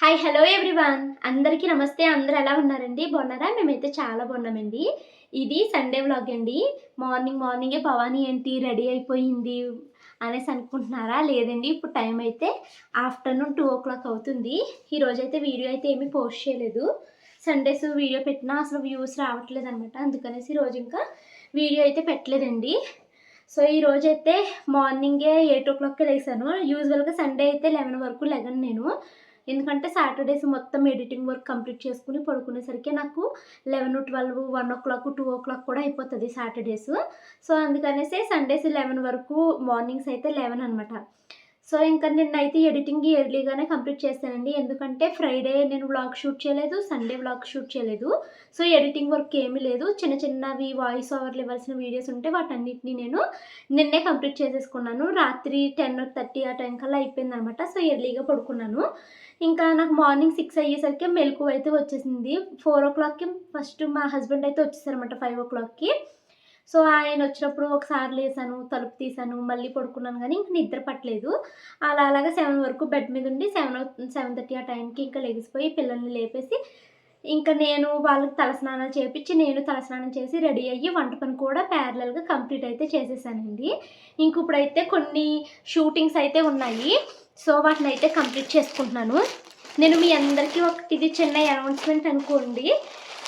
Hi hello everyone అందరికీ నమస్తే. అందరూ ఎలా ఉన్నారండి? బాగున్నారా? మేమైతే చాలా బాగున్నామండి. ఇది సండే వ్లాగ్ అండి. మార్నింగ్ మార్నింగే భవానీ ఏంటి? రెడీ అయిపోయింది అనేసి అనుకుంటున్నారా? లేదండి. ఇప్పుడు టైం అయితే ఆఫ్టర్నూన్ టూ ఓ క్లాక్ అవుతుంది. ఈరోజు అయితే వీడియో అయితే ఏమీ పోస్ట్ చేయలేదు. సండేస్ వీడియో పెట్టినా అసలు వ్యూస్ రావట్లేదు అనమాట అందుకనేసి ఈరోజు ఇంకా వీడియో అయితే పెట్టలేదండి. సో ఈ అయితే మార్నింగే ఎయిట్ ఓ క్లాక్కి లేసాను. యూజువల్గా సండే అయితే లెవెన్ వరకు లెగను నేను. ఎందుకంటే సాటర్డేస్ మొత్తం ఎడిటింగ్ వర్క్ కంప్లీట్ చేసుకుని పడుకునేసరికి నాకు eleven twelve one o'clock two o'clock కూడా అయిపోతుంది సాటర్డేస్. సో అందుకనేసి సండేస్ లెవెన్ వరకు మార్నింగ్స్ అయితే లెవెన్ అనమాట సో ఇంకా నిన్నైతే ఎడిటింగ్ ఎర్లీగానే కంప్లీట్ చేశానండి. ఎందుకంటే ఫ్రైడే నేను వ్లాగ్ షూట్ చేయలేదు సండే వ్లాగ్ షూట్ చేయలేదు. సో ఎడిటింగ్ వర్క్ ఏమీ లేదు. చిన్న చిన్నవి వాయిస్ ఓవర్లు ఇవ్వాల్సిన వీడియోస్ ఉంటే వాటన్నిటిని నేను నిన్నే కంప్లీట్ చేసేసుకున్నాను. రాత్రి టెన్ థర్టీ ఆ టైం కల్లా అయిపోయింది అనమాట సో ఎర్లీగా పడుకున్నాను. ఇంకా నాకు మార్నింగ్ సిక్స్ అయ్యేసరికి మెలకు అయితే వచ్చేసింది. ఫోర్ ఓ క్లాక్కి ఫస్ట్ మా హస్బెండ్ అయితే వచ్చేసారనమాట ఫైవ్ ఓ క్లాక్కి. సో ఆయన వచ్చినప్పుడు ఒకసారి లేసాను తలుపు తీసాను మళ్ళీ పడుకున్నాను కానీ ఇంక నిద్ర పట్టలేదు. అలా అలాగా సెవెన్ వరకు బెడ్ మీద ఉండి సెవెన్ సెవెన్ థర్టీ ఆ టైంకి ఇంకా లెగిసిపోయి పిల్లల్ని లేపేసి ఇంకా నేను వాళ్ళకి తలస్నానాలు చేపించి నేను తలస్నానం చేసి రెడీ అయ్యి వంట పని కూడా ప్యారలల్గా కంప్లీట్ అయితే చేసేసానండి. ఇంక ఇప్పుడైతే కొన్ని షూటింగ్స్ అయితే ఉన్నాయి. సో వాటిని అయితే కంప్లీట్ చేసుకుంటున్నాను. నేను మీ అందరికీ ఒకటి ఇది చిన్న అనౌన్స్మెంట్ అనుకోండి.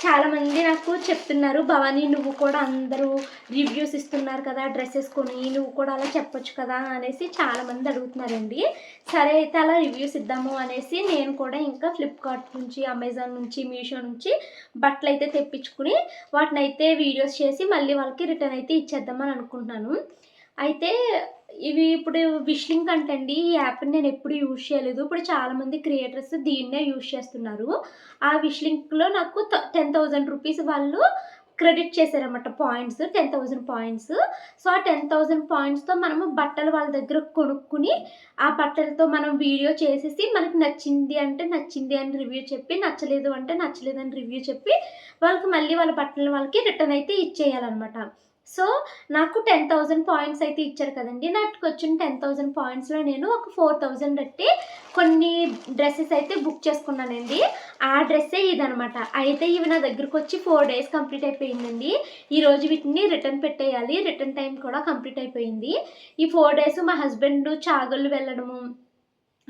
చాలామంది నాకు చెప్తున్నారు భవానీ నువ్వు కూడా అందరూ రివ్యూస్ ఇస్తున్నారు కదా డ్రెస్సెస్ కొని నువ్వు కూడా అలా చెప్పొచ్చు కదా అనేసి చాలామంది అడుగుతున్నారండి. సరే అయితే అలా రివ్యూస్ ఇద్దాము అనేసి నేను కూడా ఇంకా ఫ్లిప్కార్ట్ నుంచి అమెజాన్ నుంచి మీషో నుంచి బట్టలు అయితే తెప్పించుకుని వాటిని అయితే వీడియోస్ చేసి మళ్ళీ వాళ్ళకి రిటర్న్ అయితే ఇచ్చేద్దామని అనుకుంటున్నాను. అయితే ఇవి ఇప్పుడు విష్లింక్ అంటండి ఈ యాప్ని నేను ఎప్పుడు యూజ్ చేయలేదు. ఇప్పుడు చాలామంది క్రియేటర్స్ దీన్నే యూజ్ చేస్తున్నారు. ఆ విష్లింక్లో నాకు టెన్ థౌజండ్ రూపీస్ వాళ్ళు క్రెడిట్ చేశారన్నమాట points ten thousand points. So ఆ టెన్ థౌజండ్ పాయింట్స్తో మనము బట్టలు వాళ్ళ దగ్గర కొనుక్కుని ఆ బట్టలతో మనం వీడియో చేసేసి మనకి నచ్చింది అంటే నచ్చింది అని రివ్యూ చెప్పి నచ్చలేదు అంటే నచ్చలేదు అని రివ్యూ చెప్పి వాళ్ళకి మళ్ళీ వాళ్ళ బట్టలు వాళ్ళకి రిటర్న్ అయితే ఇచ్చేయాలన్నమాట. సో నాకు టెన్ థౌజండ్ పాయింట్స్ అయితే ఇచ్చారు కదండి. నాకు వచ్చిన టెన్ థౌజండ్ పాయింట్స్లో నేను ఒక ఫోర్ థౌజండ్ పెట్టి కొన్ని డ్రెస్సెస్ అయితే బుక్ చేసుకున్నానండి. ఆ డ్రెస్సే ఇదనమాట అయితే ఇవి నా దగ్గరకు వచ్చి ఫోర్ డేస్ కంప్లీట్ అయిపోయిందండి ఈరోజు వీటిని రిటర్న్ పెట్టేయాలి. రిటర్న్ టైం కూడా కంప్లీట్ అయిపోయింది. ఈ ఫోర్ డేస్ మా హస్బెండ్ చాగళ్ళు వెళ్ళడము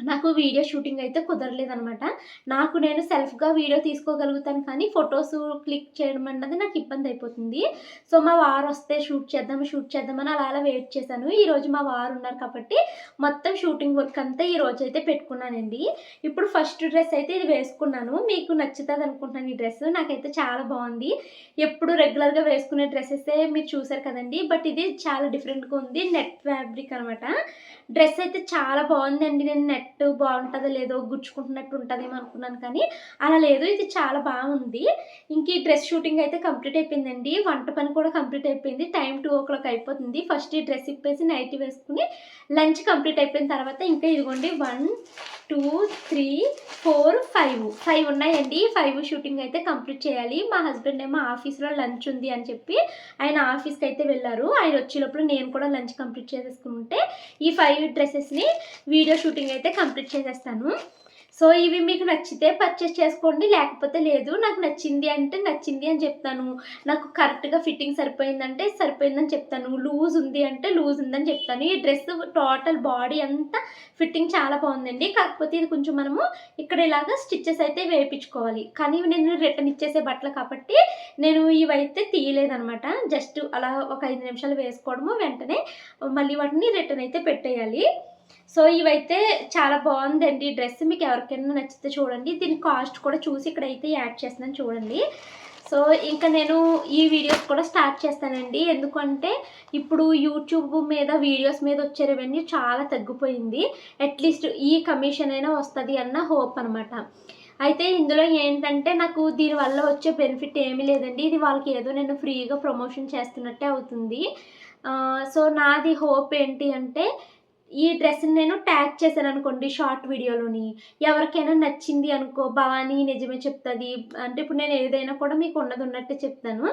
నాకు వీడియో షూటింగ్ అయితే కుదరలేదనమాట నాకు నేను సెల్ఫ్గా వీడియో తీసుకోగలుగుతాను కానీ ఫొటోస్ క్లిక్ చేయడం అన్నది నాకు ఇబ్బంది అయిపోతుంది. సో మా వారు వస్తే షూట్ చేద్దాం షూట్ చేద్దామని అలా అలా వెయిట్ చేశాను. ఈరోజు మా వారు ఉన్నారు కాబట్టి మొత్తం షూటింగ్ వర్క్ అంతా ఈ రోజు అయితే పెట్టుకున్నానండి. ఇప్పుడు ఫస్ట్ డ్రెస్ అయితే ఇది వేసుకున్నాను. మీకు నచ్చుతుంది అనుకుంటున్నాను ఈ డ్రెస్. నాకైతే చాలా బాగుంది. ఎప్పుడు రెగ్యులర్గా వేసుకునే డ్రెస్సెసే మీరు చూసారు కదండి. బట్ ఇది చాలా డిఫరెంట్గా ఉంది. నెట్ ఫ్యాబ్రిక్ అనమాట డ్రెస్ అయితే చాలా బాగుందండి. నేను నెట్ బాగుంటుందో లేదో గుచ్చుకుంటున్నట్టు ఉంటుందేమో అనుకున్నాను కానీ అలా లేదు. ఇది చాలా బాగుంది. ఇంక ఈ డ్రెస్ షూటింగ్ అయితే కంప్లీట్ అయిపోయిందండి. వంట పని కూడా కంప్లీట్ అయిపోయింది. టైం టూ ఓ క్లాక్ అయిపోతుంది. ఫస్ట్ ఈ డ్రెస్ ఇప్పేసి నైట్ వేసుకుని లంచ్ కంప్లీట్ అయిపోయిన తర్వాత ఇంకా ఇదిగోండి. One two three four five. Five ఉన్నాయండి. ఫైవ్ షూటింగ్ అయితే కంప్లీట్ చేయాలి. మా హస్బెండ్ ఏమో ఆఫీస్లో లంచ్ ఉంది అని చెప్పి ఆయన ఆఫీస్కి అయితే వెళ్ళారు. ఆయన వచ్చేటప్పుడు నేను కూడా లంచ్ కంప్లీట్ చేసేసుకుంటే ఈ ఫైవ్ డ్రెస్సెస్ని వీడియో షూటింగ్ అయితే కంప్లీట్ చేసేస్తాను. సో ఇవి మీకు నచ్చితే పర్చేస్ చేసుకోండి. లేకపోతే లేదు నాకు నచ్చింది అంటే నచ్చింది అని చెప్తాను. నాకు కరెక్ట్గా ఫిట్టింగ్ సరిపోయిందంటే సరిపోయిందని చెప్తాను. లూజ్ ఉంది అంటే లూజ్ ఉందని చెప్తాను. ఈ డ్రెస్ టోటల్ బాడీ అంతా ఫిట్టింగ్ చాలా బాగుందండి. కాకపోతే ఇది కొంచెం మనము ఇక్కడ ఇలాగా స్టిచ్చెస్ అయితే వేయించుకోవాలి. కానీ నేను రిటర్న్ ఇచ్చేసే బట్టలు కాబట్టి నేను ఇవైతే తీయలేదనమాట జస్ట్ అలా ఒక ఐదు నిమిషాలు వేసుకోవడము వెంటనే మళ్ళీ వాటిని రిటర్న్ అయితే పెట్టేయాలి. సో ఇవైతే చాలా బాగుందండి. ఈ డ్రెస్ మీకు ఎవరికైనా నచ్చితే చూడండి. దీని కాస్ట్ కూడా చూసి ఇక్కడైతే యాడ్ చేస్తున్నాను చూడండి. సో ఇంకా నేను ఈ వీడియోస్ కూడా స్టార్ట్ చేస్తానండి. ఎందుకంటే ఇప్పుడు యూట్యూబ్ మీద వీడియోస్ మీద వచ్చే రెవెన్యూ చాలా తగ్గిపోయింది. అట్లీస్ట్ ఈ కమిషన్ అయినా వస్తుంది అన్న హోప్ అనమాట అయితే ఇందులో ఏంటంటే నాకు దీనివల్ల వచ్చే బెనిఫిట్ ఏమీ లేదండి. ఇది వాళ్ళకి ఏదో నేను ఫ్రీగా ప్రమోషన్ చేస్తున్నట్టే అవుతుంది. సో నాది హోప్ ఏంటి అంటే ఈ డ్రెస్ని నేను ట్యాగ్ చేశాను అనుకోండి షార్ట్ వీడియోలోని. ఎవరికైనా నచ్చింది అనుకో భవానీ నిజమే చెప్తుంది. అంటే ఇప్పుడు నేను ఏదైనా కూడా మీకు ఉన్నది ఉన్నట్టే చెప్తాను.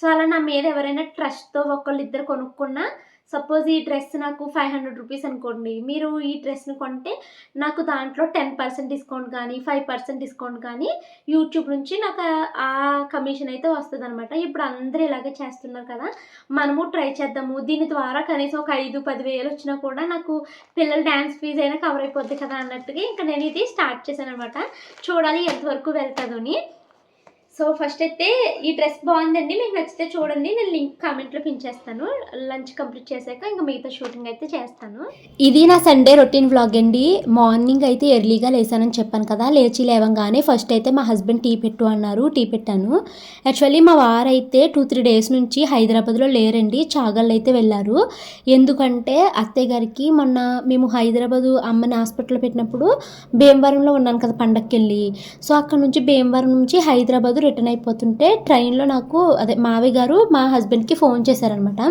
సో అలా నా మీద ఎవరైనా ట్రస్ట్తో ఒకళ్ళు ఇద్దరు కొనుక్కున్నా సపోజ్ ఈ డ్రెస్ నాకు ఫైవ్ హండ్రెడ్ రూపీస్ అనుకోండి మీరు ఈ డ్రెస్ని కొంటే నాకు దాంట్లో టెన్ పర్సెంట్ డిస్కౌంట్ కానీ ఫైవ్ పర్సెంట్ డిస్కౌంట్ కానీ యూట్యూబ్ నుంచి నాకు ఆ- కమిషన్ అయితే వస్తుంది అనమాట ఇప్పుడు అందరూ ఇలాగే చేస్తున్నారు కదా మనము ట్రై చేద్దాము. దీని ద్వారా కనీసం ఒక ఐదు పది వేలు వచ్చినా కూడా నాకు పిల్లల డ్యాన్స్ ఫీజు అయినా కవర్ అయిపోద్ది కదా అన్నట్టుగా ఇంకా నేను ఇది స్టార్ట్ చేశాను అనమాట చూడాలి ఎంతవరకు వెళ్తుందని సో ఫస్ట్ అయితే ఈ డ్రెస్ బాగుందండి మీకు నచ్చితే చూడండి నేను లింక్ కామెంట్లో పిన్ లంచ్ కంప్లీట్ చేశాక ఇంకా మిగతా షూటింగ్ అయితే చేస్తాను. ఇది నా సండే రొటీన్ వ్లాగ్ అండి. మార్నింగ్ అయితే ఎర్లీగా లేసానని చెప్పాను కదా లేచి లేవంగానే ఫస్ట్ అయితే మా హస్బెండ్ టీ పెట్టు అన్నారు టీ పెట్టాను. యాక్చువల్లీ మా వారైతే టూ త్రీ డేస్ నుంచి హైదరాబాద్లో లేరండి చాగళ్ళు అయితే వెళ్ళారు. ఎందుకంటే అత్తయ్య గారికి మొన్న మేము హైదరాబాద్ అమ్మని హాస్పిటల్లో పెట్టినప్పుడు భీమవరంలో ఉన్నాను కదా పండక్కి వెళ్ళి సో అక్కడ నుంచి భీమవరం నుంచి హైదరాబాద్ రిటర్న్ అయిపోతుంటే ట్రైన్లో నాకు అదే మావయ్య గారు మా హస్బెండ్కి ఫోన్ చేశారనమాట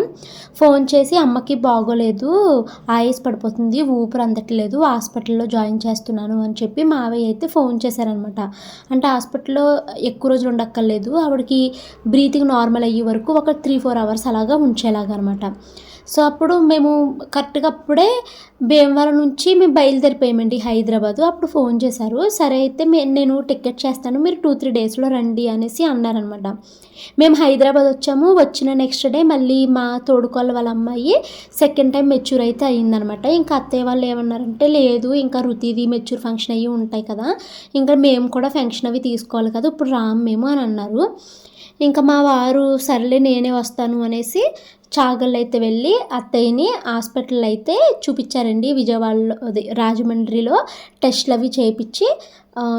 ఫోన్ చేసి అమ్మకి బాగోలేదు ఆయస్ పడిపోతుంది ఊపిరి అందట్లేదు హాస్పిటల్లో జాయిన్ చేస్తున్నాను అని చెప్పి మావయ్య అయితే ఫోన్ చేశారనమాట అంటే హాస్పిటల్లో ఎక్కువ రోజులు ఉండక్కర్లేదు ఆవిడకి బ్రీతింగ్ నార్మల్ అయ్యే వరకు ఒక త్రీ ఫోర్ అవర్స్ అలాగా ఉంచేలాగా అనమాట సో అప్పుడు మేము కరెక్ట్గా అప్పుడే భీమవరం నుంచి మేము బయలుదేరిపోయామండి హైదరాబాద్. అప్పుడు ఫోన్ చేశారు సరే అయితే మే నేను టికెట్ చేస్తాను మీరు టూ త్రీ డేస్లో రండి అనేసి అన్నారనమాట. మేము హైదరాబాద్ వచ్చాము వచ్చిన నెక్స్ట్ డే మళ్ళీ మా తోడుకోళ్ళ వాళ్ళ అమ్మాయి సెకండ్ టైం మెచ్యూర్ అయితే అయ్యిందనమాట ఇంకా అత్తయ్య వాళ్ళు ఏమన్నారంటే లేదు ఇంకా రుతిది మెచ్యూర్ ఫంక్షన్ అయ్యి ఉంటాయి కదా ఇంకా మేము కూడా ఫంక్షన్ అవి తీసుకోవాలి కదా ఇప్పుడు రాము మేము అని అన్నారు. ఇంకా మా వారు సర్లే నేనే వస్తాను అనేసి చాగల్ అయితే వెళ్ళి అత్తయ్యని హాస్పిటల్ అయితే చూపించారండి విజయవాడలో అదే రాజమండ్రిలో టెస్ట్లు అవి చేయించి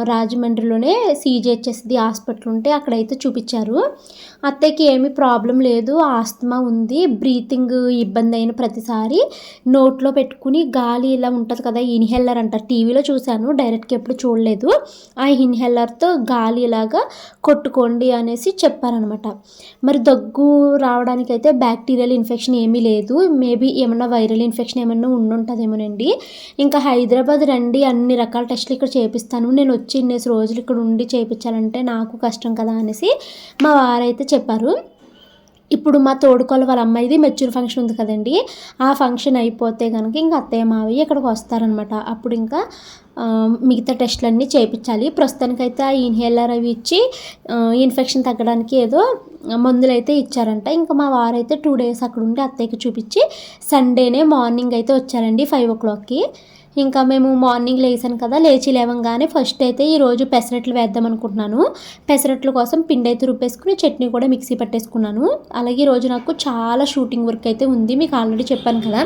రాజమండ్రిలోనే సీజీహెచ్ఎస్ది హాస్పిటల్ ఉంటే అక్కడైతే చూపించారు. అత్తయ్యకి ఏమీ ప్రాబ్లం లేదు ఆస్తమా ఉంది బ్రీతింగ్ ఇబ్బంది అయిన ప్రతిసారి నోట్లో పెట్టుకుని గాలి ఇలా ఉంటుంది కదా ఇన్హెల్లర్ అంటారు. టీవీలో చూశాను డైరెక్ట్గా ఎప్పుడు చూడలేదు. ఆ ఇన్హెల్లర్తో గాలి ఇలాగా కొట్టుకోండి అనేసి చెప్పారనమాట మరి దగ్గు రావడానికి అయితే బ్యాక్టీరియల్ ఇన్ఫెక్షన్ ఏమీ లేదు. మేబీ ఏమన్నా వైరల్ ఇన్ఫెక్షన్ ఏమన్నా ఉండుంటుందేమోనండి. ఇంకా హైదరాబాద్ రండి అన్ని రకాల టెస్టులు ఇక్కడ చేపిస్తాను. నేను వచ్చి ఇన్నేసి రోజులు ఇక్కడ ఉండి చేయించాలంటే నాకు కష్టం కదా అనేసి మా వారైతే చెప్పారు. ఇప్పుడు మా తోడుకోళ్ళ వాళ్ళ అమ్మాయిది మెచ్యూర్ ఫంక్షన్ ఉంది కదండి. ఆ ఫంక్షన్ అయిపోతే కనుక ఇంకా అత్తయ్య మావయ్య ఇక్కడికి వస్తారనమాట అప్పుడు ఇంకా మిగతా టెస్టులన్నీ చేయించాలి ప్రస్తుతానికైతే ఆ ఇన్హేలర్ అవి ఇచ్చి ఇన్ఫెక్షన్ తగ్గడానికి ఏదో మందులు అయితే ఇచ్చారంట. ఇంకా మా వారైతే టూ డేస్ అక్కడ ఉండి అత్తయ్యకి చూపించి సండేనే మార్నింగ్ అయితే వచ్చారండి ఫైవ్ ఓ క్లాక్కి ఇంకా మేము మార్నింగ్ లేసాను కదా లేచి లేవంగానే ఫస్ట్ అయితే ఈరోజు పెసరట్లు వేద్దాం అనుకుంటున్నాను. పెసరట్ల కోసం పిండి అయితే రుబ్బేసుకుని చట్నీ కూడా మిక్సీ పట్టేసుకున్నాను. అలాగే ఈరోజు నాకు చాలా షూటింగ్ వర్క్ అయితే ఉంది మీకు ఆల్రెడీ చెప్పాను కదా.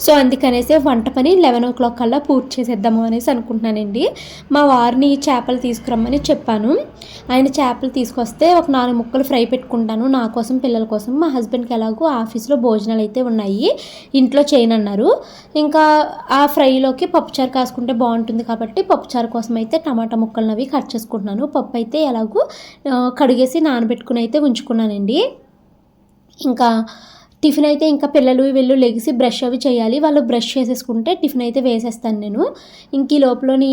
సో అందుకనేసి వంట పని లెవెన్ ఓ క్లాక్ కల్లా పూర్తి చేసేద్దాము అనేసి అనుకుంటున్నానండి. మా వారిని చేపలు తీసుకురమ్మని చెప్పాను. ఆయన చేపలు తీసుకొస్తే ఒక నాలుగు ముక్కలు ఫ్రై పెట్టుకుంటాను. నా కోసం పిల్లల కోసం. మా హస్బెండ్కి ఎలాగో ఆఫీస్లో భోజనాలు అయితే ఉన్నాయి. ఇంట్లో చేయనన్నారు. ఇంకా ఆ ఫ్రైలో ఫ్రైలోకి పప్పుచారు కాసుకుంటే బాగుంటుంది కాబట్టి పప్పుచారు కోసం అయితే టమాటా ముక్కలను అవి కట్ చేసుకుంటున్నాను. పప్పు అయితే ఎలాగో కడిగేసి నానబెట్టుకుని అయితే ఉంచుకున్నానండి. ఇంకా టిఫిన్ అయితే ఇంకా పిల్లలు వీళ్ళు లెగిసి బ్రష్ అవి చేయాలి. వాళ్ళు బ్రష్ చేసేసుకుంటే టిఫిన్ అయితే వేసేస్తాను నేను. ఇంక ఈ లోపలని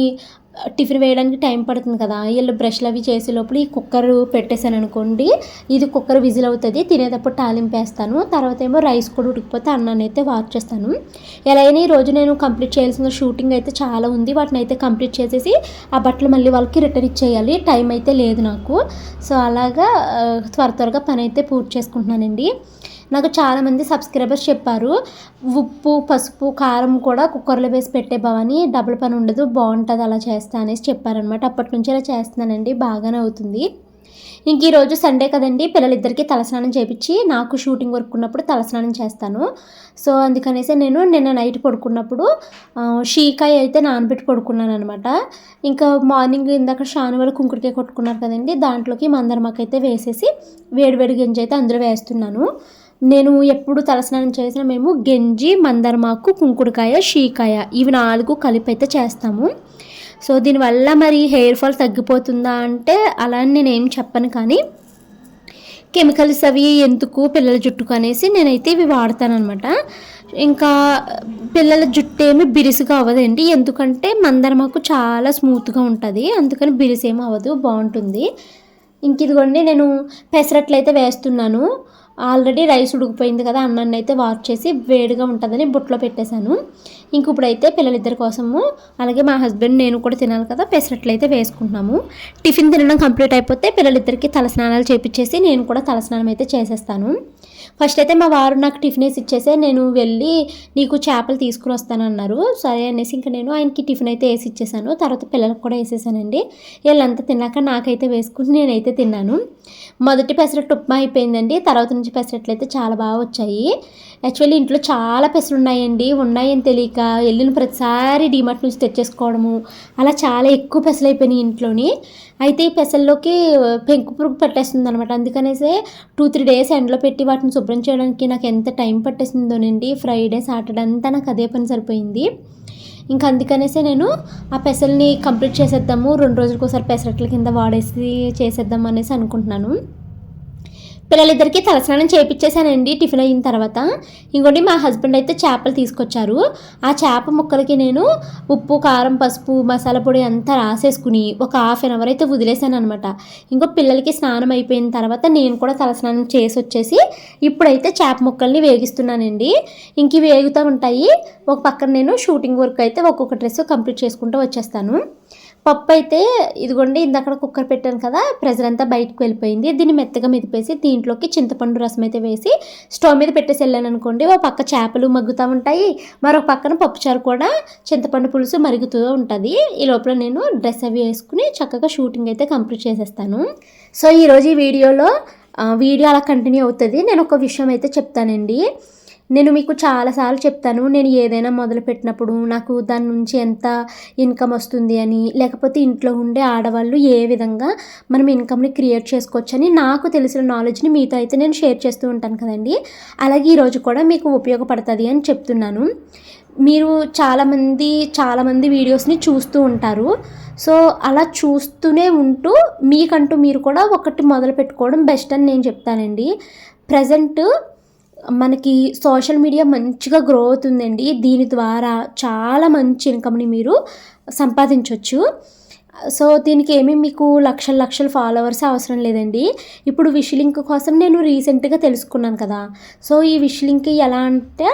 టిఫిన్ వేయడానికి టైం పడుతుంది కదా. వీళ్ళు బ్రష్లు అవి చేసే లోపల ఈ కుక్కర్ పెట్టేశాను అనుకోండి. ఇది కుక్కర్ విజిల్ అవుతుంది తినేటప్పుడు తాలింపు వేస్తాను. తర్వాత ఏమో రైస్ కూడా ఉడికిపోతే అన్నాన్ని అయితే వాచ్ చేస్తాను. ఎలా అయినా ఈ రోజు నేను కంప్లీట్ చేయాల్సిన షూటింగ్ అయితే చాలా ఉంది. వాటిని అయితే కంప్లీట్ చేసేసి ఆ బట్టలు మళ్ళీ వాళ్ళకి రిటర్న్ ఇచ్చేయాలి. టైం అయితే లేదు నాకు. సో అలాగా త్వర త్వరగా పని అయితే పూర్తి చేసుకుంటున్నానండి. నాకు చాలామంది సబ్స్క్రైబర్స్ చెప్పారు ఉప్పు పసుపు కారం కూడా కుక్కర్లో వేసి పెట్టే భవాని డబుల్ పని ఉండదు బాగుంటుంది అలా చేస్తా అనేసి చెప్పారనమాట అప్పటి నుంచి అలా చేస్తున్నానండి బాగానే అవుతుంది. ఇంక ఈరోజు సండే కదండి పిల్లలిద్దరికీ తలస్నానం చేపించి నాకు షూటింగ్ వర్క్ ఉన్నప్పుడు తలస్నానం చేస్తాను. సో అందుకనేసి నేను నిన్న నైట్ పడుకున్నప్పుడు షీకాయ అయితే నానబెట్టి పడుకున్నాను అనమాట ఇంకా మార్నింగ్ ఇందాక షాను వాళ్ళు కుంకుడికాయ కొట్టుకున్నారు కదండి దాంట్లోకి మందరమాకైతే వేసేసి వేడివేడి గింజ అయితే అందులో వేస్తున్నాను. నేను ఎప్పుడు తలస్నానం చేసిన మేము గెంజి మందరమాకు కుంకుడుకాయ షీకాయ ఇవి నాలుగు కలిపి అయితే చేస్తాము. సో దీనివల్ల మరి హెయిర్ ఫాల్ తగ్గిపోతుందా అంటే అలా అని నేనేం చెప్పను కానీ కెమికల్స్ అవి ఎందుకు పిల్లల జుట్టుకు అనేసి నేనైతే ఇవి వాడతానమాట ఇంకా పిల్లల జుట్టు ఏమి బిరిసుగా అవ్వదండి. ఎందుకంటే మందరమాకు చాలా స్మూత్గా ఉంటుంది. అందుకని బిరుసు అవ్వదు బాగుంటుంది. ఇంక ఇదిగోండి నేను పెసరట్లు అయితే వేస్తున్నాను. ఆల్రెడీ రైస్ ఉడికిపోయింది కదా అన్నాన్ని అయితే వాష్ చేసి వేడిగా ఉంటుందని బుట్టలో పెట్టేశాను. ఇంక ఇప్పుడైతే పిల్లలిద్దరి కోసము అలాగే మా హస్బెండ్ నేను కూడా తినాలి కదా పెసరట్లు అయితే వేసుకుంటున్నాము. టిఫిన్ తినడం కంప్లీట్ అయిపోతే పిల్లలిద్దరికి తలస్నానాలు చేపించేసి నేను కూడా తలస్నానం అయితే చేసేస్తాను. ఫస్ట్ అయితే మా వారు నాకు టిఫిన్ వేసి ఇచ్చేసే నేను వెళ్ళి నీకు చేపలు తీసుకుని వస్తానన్నారు. సరే అనేసి ఇంకా నేను ఆయనకి టిఫిన్ అయితే వేసి ఇచ్చేసాను. తర్వాత పిల్లలకు కూడా వేసేసానండి. వీళ్ళంతా తిన్నాక నాకైతే వేసుకుని నేనైతే తిన్నాను. మొదటి పెసరట్టు ఉప్మా అయిపోయిందండి. తర్వాత నుంచి పెసరట్లు అయితే చాలా బాగా వచ్చాయి. యాక్చువల్లీ ఇంట్లో చాలా పెసలు ఉన్నాయండి. ఉన్నాయని తెలియక వెళ్ళిన ప్రతిసారి డిమార్ట్ నుంచి తెచ్చేసుకోవడము అలా చాలా ఎక్కువ పెసలు అయిపోయినాయి ఇంట్లోని. అయితే ఈ పెసల్లోకి పెంకు పురుగు పట్టేస్తుంది అనమాట అందుకనేసే టూ త్రీ డేస్ ఎండలో పెట్టి వాటిని శుభ్రం చేయడానికి నాకు ఎంత టైం పట్టేసిందోనండి. ఫ్రైడే సాటర్డే అంతా నాకు అదే పని సరిపోయింది. ఇంకా అందుకనేసే నేను ఆ పెసల్ని కంప్లీట్ చేసేద్దాము రెండు రోజులకోసారి పెసరట్ల కింద వాడేసి చేసేద్దాం అనేసి అనుకుంటున్నాను. పిల్లలిద్దరికి తలస్నానం చేయించేశానండి టిఫిన్ అయిన తర్వాత. ఇంకోటి మా హస్బెండ్ అయితే చేపలు తీసుకొచ్చారు. ఆ చేప ముక్కలకి నేను ఉప్పు కారం పసుపు మసాలా పొడి అంతా రాసేసుకుని ఒక హాఫ్ అన్ అవర్ అయితే వదిలేసాను అనమాట ఇంకో పిల్లలకి స్నానం అయిపోయిన తర్వాత నేను కూడా తలస్నానం చేసి వచ్చేసి ఇప్పుడైతే చేప ముక్కల్ని వేగిస్తున్నానండి. ఇంక వేగుతూ ఉంటాయి. ఒక పక్కన నేను షూటింగ్ వర్క్ అయితే ఒక్కొక్క డ్రెస్ కంప్లీట్ చేసుకుంటూ వచ్చేస్తాను. పప్పు అయితే ఇదిగోండి ఇందక్కడ కుక్కర్ పెట్టాను కదా ప్రెజర్ అంతా బయటకు వెళ్ళిపోయింది. దీన్ని మెత్తగా మెదిపేసి దీంట్లోకి చింతపండు రసం అయితే వేసి స్టవ్ మీద పెట్టేసి వెళ్ళాను అనుకోండి. ఒక పక్క చేపలు మగ్గుతూ ఉంటాయి మరొక పక్కన పప్పుచారు కూడా చింతపండు పులుసు మరుగుతూ ఉంటుంది. ఈ లోపల నేను డ్రెస్ అవి వేసుకుని చక్కగా షూటింగ్ అయితే కంప్లీట్ చేసేస్తాను. సో ఈరోజు ఈ వీడియోలో వీడియో అలా కంటిన్యూ అవుతుంది. నేను ఒక విషయం అయితే చెప్తానండి. నేను మీకు చాలాసార్లు చెప్తాను నేను ఏదైనా మొదలుపెట్టినప్పుడు నాకు దాని నుంచి ఎంత ఇన్కమ్ వస్తుంది అని లేకపోతే ఇంట్లో ఉండే ఆడవాళ్ళు ఏ విధంగా మనం ఇన్కమ్ని క్రియేట్ చేసుకోవచ్చని నాకు తెలిసిన నాలెడ్జ్ని మీతో అయితే నేను షేర్ చేస్తూ ఉంటాను కదండి. అలాగే ఈరోజు కూడా మీకు ఉపయోగపడుతుంది అని చెప్తున్నాను. మీరు చాలామంది చాలామంది వీడియోస్ని చూస్తూ ఉంటారు. సో అలా చూస్తూనే ఉంటూ మీకంటూ మీరు కూడా ఒకటి మొదలు పెట్టుకోవడం బెస్ట్ అని నేను చెప్తానండి. ప్రజెంట్ మనకి సోషల్ మీడియా మంచిగా గ్రో అవుతుందండి. దీని ద్వారా చాలా మంచి ఇన్కమ్ని మీరు సంపాదించవచ్చు సో దీనికి ఏమీ మీకు లక్షల లక్షల ఫాలోవర్స్ అవసరం లేదండి. ఇప్పుడు విష్ లింక్ కోసం నేను రీసెంట్గా తెలుసుకున్నాను కదా. సో ఈ విష్ లింక్ ఎలా అంటే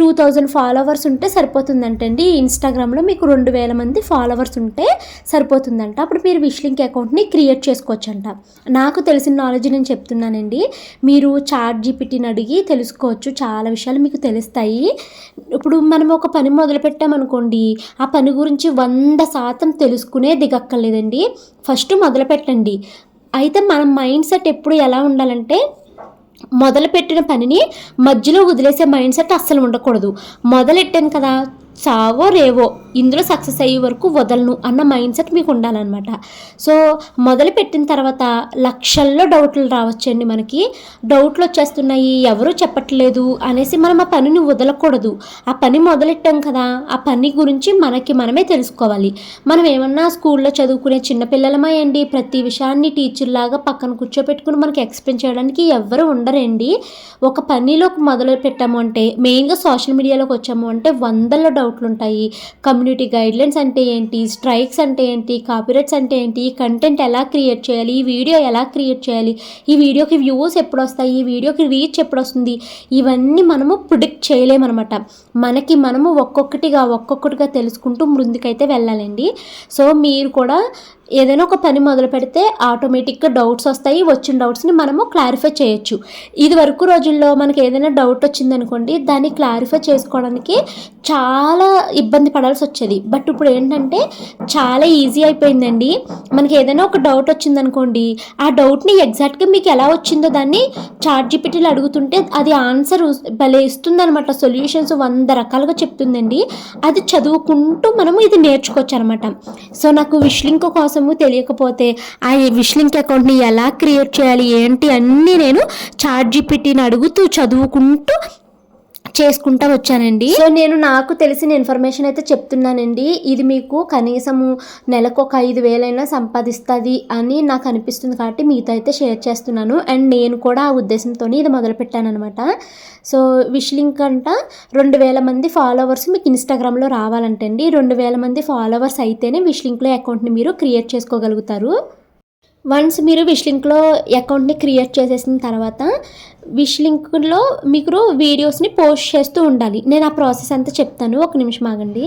టూ థౌజండ్ ఫాలోవర్స్ ఉంటే సరిపోతుందంటండి. ఇన్స్టాగ్రామ్లో మీకు రెండు వేల మంది ఫాలోవర్స్ ఉంటే సరిపోతుందంట. అప్పుడు మీరు విష్ లింక్ అకౌంట్ని క్రియేట్ చేసుకోవచ్చంట. నాకు తెలిసిన నాలెడ్జ్ నేను చెప్తున్నానండి. మీరు చాట్ జీపీటీని అడిగి తెలుసుకోవచ్చు. చాలా విషయాలు మీకు తెలుస్తాయి. ఇప్పుడు మనం ఒక పని మొదలు పెట్టామనుకోండి ఆ పని గురించి వంద శాతం తెలుసుకునే దిగక్కర్లేదండి. ఫస్ట్ మొదలు పెట్టండి అయితే మన మైండ్ సెట్ ఎప్పుడు ఎలా ఉండాలంటే మొదలుపెట్టిన పనిని మధ్యలో వదిలేసే మైండ్ సెట్ అస్సలు ఉండకూడదు. మొదలెట్టాను కదా చావో రేవో ఇందులో సక్సెస్ అయ్యే వరకు వదలను అన్న మైండ్ సెట్ మీకు ఉండాలన్నమాట. సో మొదలు పెట్టిన తర్వాత లక్షల్లో డౌట్లు రావచ్చండి మనకి. డౌట్లు వచ్చేస్తున్నాయి ఎవరు చెప్పట్లేదు అనేసి మనం ఆ పనిని వదలకూడదు. ఆ పని మొదలెట్టాం కదా ఆ పని గురించి మనకి మనమే తెలుసుకోవాలి. మనం ఏమన్నా స్కూల్లో చదువుకునే చిన్నపిల్లలమాయండి ప్రతి విషయాన్ని టీచర్లాగా పక్కన కూర్చోపెట్టుకుని మనకి ఎక్స్ప్లెయిన్ చేయడానికి ఎవరు ఉండరండి. ఒక పనిలోకి మొదలు పెట్టాము అంటే మెయిన్గా సోషల్ మీడియాలోకి వచ్చాము అంటే వందల డౌట్లు ఉంటాయి. కమ్యూనిటీ గైడ్లైన్స్ అంటే ఏంటి? స్ట్రైక్స్ అంటే ఏంటి? కాపీరైట్స్ అంటే ఏంటి? ఈ కంటెంట్ ఎలా క్రియేట్ చేయాలి? ఈ వీడియో ఎలా క్రియేట్ చేయాలి? ఈ వీడియోకి వ్యూస్ ఎప్పుడు వస్తాయి ఈ వీడియోకి రీచ్ ఎప్పుడు వస్తుంది ఇవన్నీ మనము ప్రిడిక్ట్ చేయలేమన్నమాట మనకి మనము ఒక్కొక్కటిగా ఒక్కొక్కటిగా తెలుసుకుంటూ ముందుకైతే వెళ్ళాలండి. సో మీరు కూడా ఏదైనా ఒక పని మొదలు పెడితే ఆటోమేటిక్గా డౌట్స్ వస్తాయి వచ్చిన డౌట్స్ని మనము క్లారిఫై చేయొచ్చు. ఇది వరకు రోజుల్లో మనకి ఏదైనా డౌట్ వచ్చిందనుకోండి దాన్ని క్లారిఫై చేసుకోవడానికి చాలా ఇబ్బంది పడాల్సి వచ్చేది. బట్ ఇప్పుడు ఏంటంటే చాలా ఈజీ అయిపోయిందండి. మనకి ఏదైనా ఒక డౌట్ వచ్చిందనుకోండి ఆ డౌట్ని ఎగ్జాక్ట్గా మీకు ఎలా వచ్చిందో దాన్ని చార్ట్ జీపీటీలు అడుగుతుంటే అది ఆన్సర్ భలే ఇస్తుందనమాట సొల్యూషన్స్ వంద రకాలుగా చెప్తుందండి. అది చదువుకుంటూ మనము ఇది నేర్చుకోవచ్చు అనమాట సో నాకు విష్లింక్ కోసము తెలియకపోతే ఆ విష్లింక్ అకౌంట్ని ఎలా క్రియేట్ చేయాలి ఏంటి అన్నీ నేను చార్ట్ జీపీటీని అడుగుతూ చదువుకుంటూ చేసుకుంటా వచ్చానండి. సో నేను నాకు తెలిసిన ఇన్ఫర్మేషన్ అయితే చెప్తున్నానండి. ఇది మీకు కనీసము నెలకు ఒక ఐదు వేలైనా సంపాదిస్తుంది అని నాకు అనిపిస్తుంది కాబట్టి మీతో అయితే షేర్ చేస్తున్నాను. అండ్ నేను కూడా ఆ ఉద్దేశంతో ఇది మొదలుపెట్టాను అనమాట సో విష్ లింక్ అంట రెండు వేల మంది ఫాలోవర్స్ మీకు ఇన్స్టాగ్రామ్లో రావాలంటండి. రెండు వేల మంది ఫాలోవర్స్ అయితేనే విష్ లింక్లో అకౌంట్ని మీరు క్రియేట్ చేసుకోగలుగుతారు. వన్స్ మీరు విష్ లింక్లో అకౌంట్ని క్రియేట్ చేసేసిన తర్వాత విష్ లింక్లో మీకు వీడియోస్ని పోస్ట్ చేస్తూ ఉండాలి. నేను ఆ ప్రాసెస్ అంతా చెప్తాను. ఒక నిమిషం ఆగండి.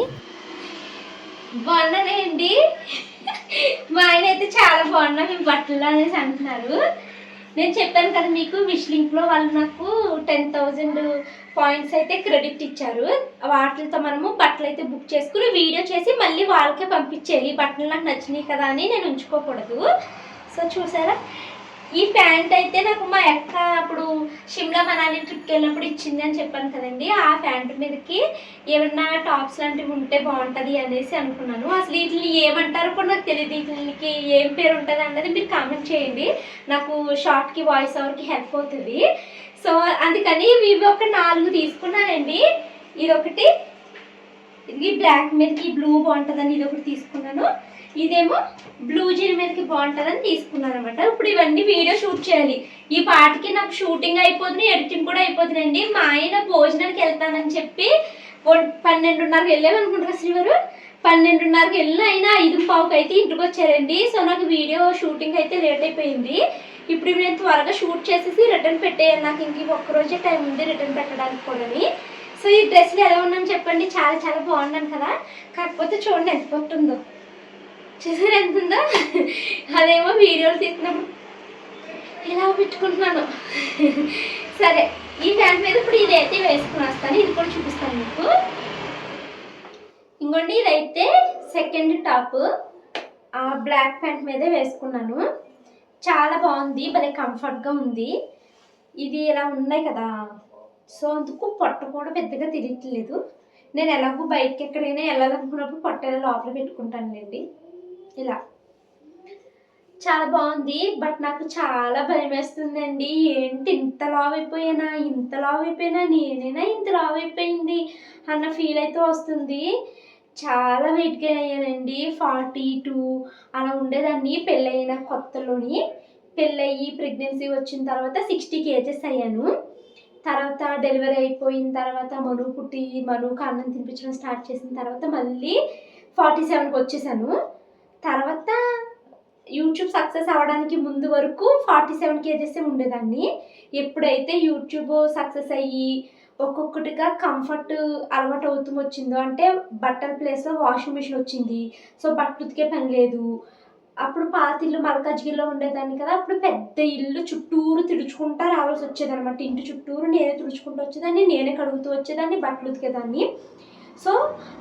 బాగున్నానండి మా ఆయన అయితే చాలా బాగున్నా మేము బట్టలు అనేసి అంటున్నారు. నేను చెప్పాను కదా మీకు విష్ లింక్లో వాళ్ళు నాకు టెన్ థౌజండ్ పాయింట్స్ అయితే క్రెడిట్ ఇచ్చారు. వాటితో మనము బట్టలు అయితే బుక్ చేసుకుని వీడియో చేసి మళ్ళీ వాళ్ళకే పంపించేయాలి. బట్టలు నాకు నచ్చినాయి కదా అని నేను ఉంచుకోకూడదు. సో చూసారా? ఈ ప్యాంట్ అయితే నాకు మా అక్క అప్పుడు షిమ్లా మనాలి ట్రిప్కి వెళ్ళినప్పుడు ఇచ్చింది అని చెప్పాను కదండి. ఆ ప్యాంట్ మీదకి ఏమన్నా టాప్స్ లాంటివి ఉంటే బాగుంటుంది అనేసి అనుకున్నాను. అసలు వీటిని ఏమంటారో కూడా నాకు తెలియదు వీటికి ఏం పేరు ఉంటుంది అన్నది మీరు కామెంట్ చేయండి. నాకు షార్ట్కి వాయిస్ ఓవర్కి హెల్ప్ అవుతుంది. సో అందుకని ఇవి ఒక నాలుగు తీసుకున్నానండి. ఇదొకటి. ఇది బ్లాక్ మీదకి బ్లూ బాగుంటుందని ఇది ఒకటి తీసుకున్నాను. ఇదేమో బ్లూ జీన్ మీదకి బాగుంటుందని తీసుకున్నాను అనమాట ఇప్పుడు ఇవన్నీ వీడియో షూట్ చేయాలి. ఈ పాటకి నాకు షూటింగ్ అయిపోతుంది ఎడిటింగ్ కూడా అయిపోతుందండి. మా ఆయన భోజనానికి వెళ్తానని చెప్పి ఒం- పన్నెండున్నరకు వెళ్ళామనుకుంటారు శ్రీవారు? పన్నెండున్నరకు వెళ్ళిన అయినా ఐదు పావుకి అయితే ఇంటికి వచ్చారండి. సో నాకు వీడియో షూటింగ్ అయితే లేట్ అయిపోయింది. ఇప్పుడు నేను త్వరగా షూట్ చేసేసి రిటర్న్ పెట్టేయాలి. నాకు ఇంక ఒక్కరోజే టైం ఉంది రిటర్న్ పెట్టడానికి కూడా సో ఈ డ్రెస్లు ఎలా ఉన్నాను చెప్పండి. చాలా చాలా బాగున్నాను కదా. కాకపోతే చూడండి ఎంత పట్టుందో చూసారు ఎంత ఉందో? అదేమో వీడియోలు తీసినప్పుడు ఇలా పెట్టుకుంటున్నాను. సరే ఈ ప్యాంట్ మీద ఇప్పుడు ఇదైతే వేసుకుని వస్తాను. ఇది కూడా చూపిస్తాను మీకు. ఇంకోండి ఇదైతే సెకండ్ టాప్. ఆ బ్లాక్ ప్యాంట్ మీదే వేసుకున్నాను. చాలా బాగుంది భలే కంఫర్ట్గా ఉంది. ఇది ఇలా ఉన్నాయి కదా. సో అందుకు పొట్ట కూడా పెద్దగా తిరగట్లేదు. నేను ఎలాగో బయటకి ఎక్కడైనా వెళ్ళాలనుకున్నప్పుడు పొట్ట లోపల పెట్టుకుంటానులేండి. ఇలా. చాలా బాగుంది బట్ నాకు చాలా భయం వేస్తుందండి ఏంటి ఇంత లావ్ అయిపోయానా ఇంత లావ్ అయిపోయినా నేనేనా ఇంత లావ్ అయిపోయింది అన్న ఫీల్ అయితే వస్తుంది. చాలా వెయిట్ గెయిన్ అయ్యానండి. ఫార్టీ టూ అలా ఉండేదాన్ని పెళ్ళయిన కొత్తలోని. పెళ్ళయి ప్రెగ్నెన్సీ వచ్చిన తర్వాత సిక్స్టీ కేజెస్ అయ్యాను. తర్వాత డెలివరీ అయిపోయిన తర్వాత మను పుట్టి మనుకు అన్నం తినిపించడం స్టార్ట్ చేసిన తర్వాత మళ్ళీ ఫార్టీ సెవెన్కి వచ్చేసాను. తర్వాత యూట్యూబ్ సక్సెస్ అవ్వడానికి ముందు వరకు ఫార్టీ సెవెన్ కేజెస్ ఉండేదాన్ని ఎప్పుడైతే యూట్యూబ్ సక్సెస్ అయ్యి ఒక్కొక్కటిగా కంఫర్ట్ అలవాటు అవుతూ వచ్చిందో అంటే బట్టల ప్లేస్లో వాషింగ్ మిషన్ వచ్చింది. సో బట్టలు ఉతికే పని లేదు. అప్పుడు పాత ఇల్లు మల్కాజ్గిరిలో ఉండేదాన్ని కదా అప్పుడు పెద్ద ఇల్లు చుట్టూరు తుడుచుకుంటా రావాల్సి వచ్చేదన్నమాట. ఇంటి చుట్టూరు నేనే తుడుచుకుంటూ వచ్చేదాన్ని నేనే కడుగుతూ వచ్చేదాన్ని బట్టలు ఉతికేదాన్ని. సో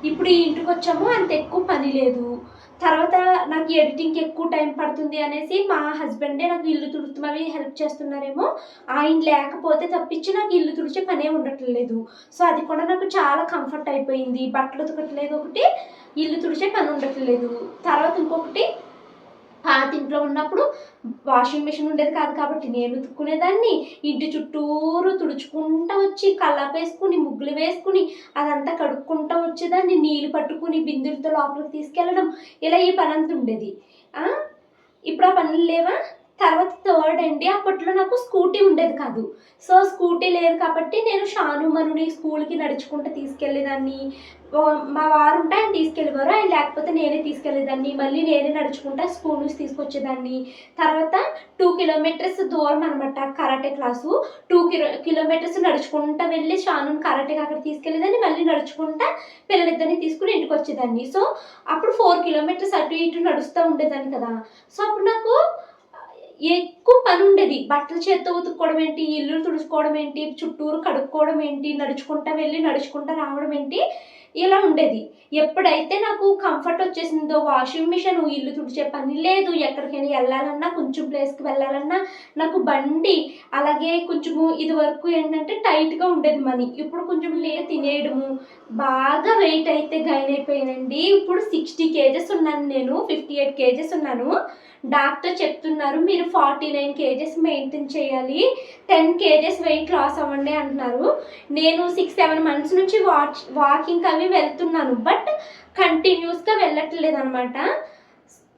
ఇప్పుడు ఈ ఇంటికి వచ్చాము అంత ఎక్కువ పని లేదు. తర్వాత నాకు ఎడిటింగ్కి ఎక్కువ టైం పడుతుంది అనేసి మా హస్బెండే నాకు ఇల్లు తుడుతున్నవి హెల్ప్ చేస్తున్నారేమో. ఆయన లేకపోతే తప్పించి నాకు ఇల్లు తుడిచే పనే ఉండట్లేదు. సో అది కూడా నాకు చాలా కంఫర్ట్ అయిపోయింది. బట్టలు ఉతకట్లేదు ఒకటి ఇల్లు తుడిచే పని ఉండట్లేదు. తర్వాత ఇంకొకటి పాత ఇంట్లో ఉన్నప్పుడు వాషింగ్ మిషన్ ఉండేది కాదు కాబట్టి నేను ఉతుక్కునేదాన్ని. ఇంటి చుట్టూరు తుడుచుకుంటా వచ్చి కల్లాపు వేసుకుని ముగ్గులు వేసుకుని అదంతా కడుక్కుంటా వచ్చేదాన్ని. నీళ్ళు పట్టుకుని బిందులతో లోపలికి తీసుకెళ్ళడం. ఇలా ఈ పని అంత ఉండేది. ఇప్పుడు ఆ పనులు లేవా? తర్వాత థర్డ్ అండి అప్పట్లో నాకు స్కూటీ ఉండేది కాదు. సో స్కూటీ లేదు కాబట్టి నేను షాను మనుని స్కూల్కి నడుచుకుంటూ తీసుకెళ్ళేదాన్ని. మా వారు ఉంటే ఆయన తీసుకెళ్ళేవారు ఆయన లేకపోతే నేనే తీసుకెళ్ళేదాన్ని. మళ్ళీ నేనే నడుచుకుంటా స్కూల్ నుంచి తీసుకొచ్చేదాన్ని. తర్వాత టూ కిలోమీటర్స్ దూరం అనమాట karate class. Two kilo kilometres నడుచుకుంటా వెళ్ళి షాను కరాటేకి అక్కడ తీసుకెళ్ళేదాన్ని. మళ్ళీ నడుచుకుంటా పిల్లలిద్దరిని తీసుకుని ఇంటికి వచ్చేదాన్ని. సో అప్పుడు ఫోర్ కిలోమీటర్స్ అటు ఇటు నడుస్తూ ఉండేదాన్ని కదా. సో అప్పుడు నాకు ఎక్కువ పని ఉండేది బట్టలు చేత్తో ఉతుక్కోవడం ఏంటి ఇల్లు తుడుచుకోవడం ఏంటి చుట్టూరు కడుక్కోవడం ఏంటి నడుచుకుంటా వెళ్ళి నడుచుకుంటా రావడం ఏంటి ఇలా ఉండేది. ఎప్పుడైతే నాకు కంఫర్ట్ వచ్చేసిందో వాషింగ్ మిషన్ ఇల్లు తుడిచే పని లేదు ఎక్కడికైనా వెళ్ళాలన్నా కొంచెం ప్లేస్కి వెళ్ళాలన్నా నాకు బండి అలాగే కొంచెము ఇది వరకు ఏంటంటే టైట్గా ఉండేది మనీ. ఇప్పుడు కొంచెం లే తినేయడము బాగా వెయిట్ అయితే గైన్ అయిపోయానండి. ఇప్పుడు సిక్స్టీ కేజెస్ ఉన్నాను నేను ఫిఫ్టీ ఎయిట్ కేజెస్ ఉన్నాను. డాక్టర్ చెప్తున్నారు మీరు ఫార్టీ నైన్ కేజెస్ మెయింటైన్ చేయాలి. టెన్ కేజెస్ వెయిట్ లాస్ అవ్వండి అంటున్నారు. నేను సిక్స్ సెవెన్ మంత్స్ నుంచి వాచ్ వాకింగ్ అవి వెళ్తున్నాను బట్ కంటిన్యూస్గా వెళ్ళట్లేదు అనమాట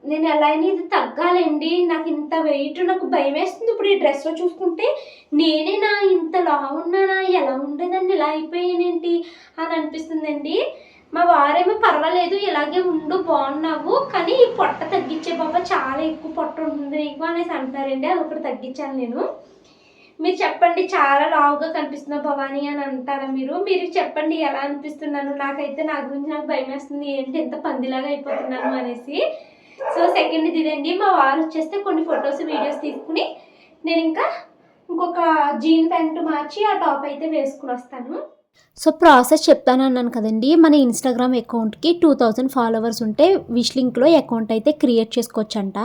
నేను ఎలా అయినా ఇది తగ్గాలండి. నాకు ఇంత వెయిట్ నాకు భయం వేస్తుంది ఇప్పుడు ఈ డ్రెస్లో చూసుకుంటే. నేనే నా ఇంత లా ఉన్నానా ఎలా ఉండేదాన్ని ఇలా అయిపోయానేంటి అని అనిపిస్తుందండి. మా వారేమో పర్వాలేదు ఇలాగే ఉండు బాగున్నావు కానీ ఈ పొట్ట తగ్గించే బాబా చాలా ఎక్కువ పొట్ట ఉంటుంది నీకు అనేసి అంటారండి అది ఒకటి తగ్గించాను నేను. మీరు చెప్పండి చాలా లావుగా కనిపిస్తున్నావు భవానీ అని అంటారా మీరు? మీరు చెప్పండి ఎలా అనిపిస్తున్నాను? నాకైతే నా గురించి నాకు భయం వేస్తుంది. ఏంటి ఎంత పందిలాగా అయిపోతున్నాను అనేసి. సో సెకండ్ ఇదండి మా వారు వచ్చేస్తే కొన్ని ఫొటోస్ వీడియోస్ తీసుకుని నేను ఇంకా ఇంకొక జీన్ ప్యాంట్ మార్చి ఆ టాప్ అయితే వేసుకుని వస్తాను. సో ప్రాసెస్ చెప్తాను అన్నాను కదండి. మన ఇన్స్టాగ్రామ్ అకౌంట్కి టూ థౌజండ్ ఫాలోవర్స్ ఉంటే విష్ లింక్లో అకౌంట్ అయితే క్రియేట్ చేసుకోవచ్చంట.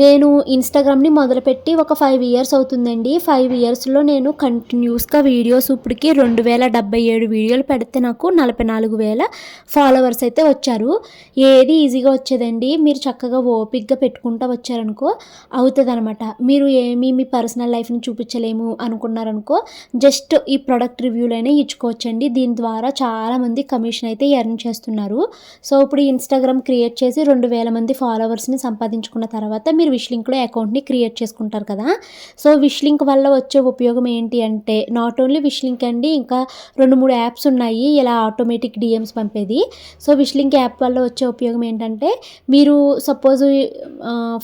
నేను ఇన్స్టాగ్రామ్ని మొదలుపెట్టి ఒక ఫైవ్ ఇయర్స్ అవుతుందండి. ఫైవ్ ఇయర్స్లో నేను కంటిన్యూస్గా వీడియోస్ ఇప్పటికి రెండు వేల డెబ్బై ఏడు వీడియోలు పెడితే నాకు నలభై నాలుగు వేల ఫాలోవర్స్ అయితే వచ్చారు. ఏది ఈజీగా వచ్చేదండి? మీరు చక్కగా ఓపిక్గా పెట్టుకుంటా వచ్చారనుకో అవుతుందనమాట మీరు ఏమీ మీ పర్సనల్ లైఫ్ని చూపించలేము అనుకున్నారనుకో జస్ట్ ఈ ప్రొడక్ట్ రివ్యూలైనా ఇచ్చుకోవచ్చండి. దీని ద్వారా చాలామంది కమిషన్ అయితే ఎర్న్ చేస్తున్నారు. సో ఇప్పుడు ఇన్స్టాగ్రామ్ క్రియేట్ చేసి రెండు వేల మంది ఫాలోవర్స్ని సంపాదించుకున్న తర్వాత మీరు విష్ లింక్లో అకౌంట్ని క్రియేట్ చేసుకుంటారు కదా. సో విష్ లింక్ వల్ల వచ్చే ఉపయోగం ఏంటి అంటే నాట్ ఓన్లీ విష్ లింక్ అండి ఇంకా రెండు మూడు యాప్స్ ఉన్నాయి. ఇలా ఆటోమేటిక్ డిఎమ్స్ పంపేది. సో విష్ లింక్ యాప్ వల్ల వచ్చే ఉపయోగం ఏంటంటే మీరు సపోజ్